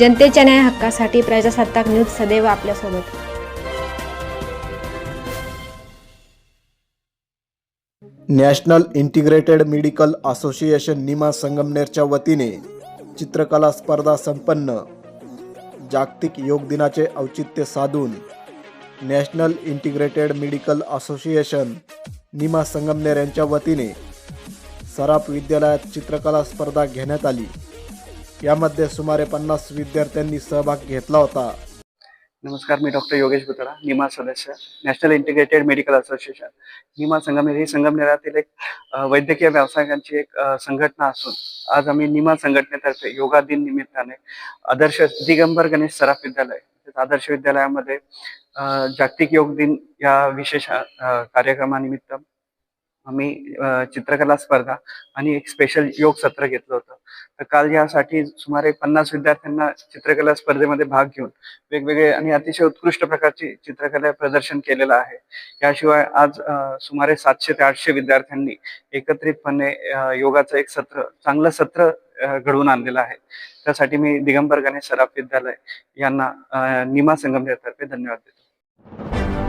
जनतेच्या न्याय हक्कासाठी प्रजासत्ताक न्यूज सदैव आपल्यासोबत. National integrated medical association Nima संगमनेरच्या वतीने चित्रकला स्पर्धा संपन्न. जागतिक योग दिनाचे औचित्य साधून national integrated medical association Nima Sangamner यांच्या वतीने सराफ विद्यालयात चित्रकला स्पर्धा घेण्यात आली. यामध्ये सुमारे पन्नास विद्यार्थ्यांनी सहभाग घेतला होता. नमस्कार मी डॉक्टर योगेश बुतडा निमा सदस्य national integrated medical association. Nima Sangamner ही संगमनेरातील एक वैद्यकीय व्यावसायिकांची एक संघटना असून आज आम्ही निमा संघटनेतर्फे योगा दिन निमित्ताने आदर्श दिगंबर गणेश सराफ विद्यालय आदर्श विद्यालयामध्ये जागतिक योग दिन या विशेष कार्यक्रमानिमित्त आम्ही चित्रकला स्पर्धा आणि एक स्पेशल योग सत्र घेतलं होतं. तर काल यासाठी सुमारे पन्नास विद्यार्थ्यांना चित्रकला स्पर्धेमध्ये भाग घेऊन वेगवेगळे आणि अतिशय उत्कृष्ट प्रकारची चित्रकला प्रदर्शन केलेलं आहे. याशिवाय आज सुमारे सातशे ते आठशे विद्यार्थ्यांनी एकत्रितपणे योगाचं एक सत्र चांगलं सत्र घडवून आणलेलं आहे. त्यासाठी मी दिगंबर गणेश सराफ विद्यालय यांना निमा संगमनेरतर्फे धन्यवाद देतो.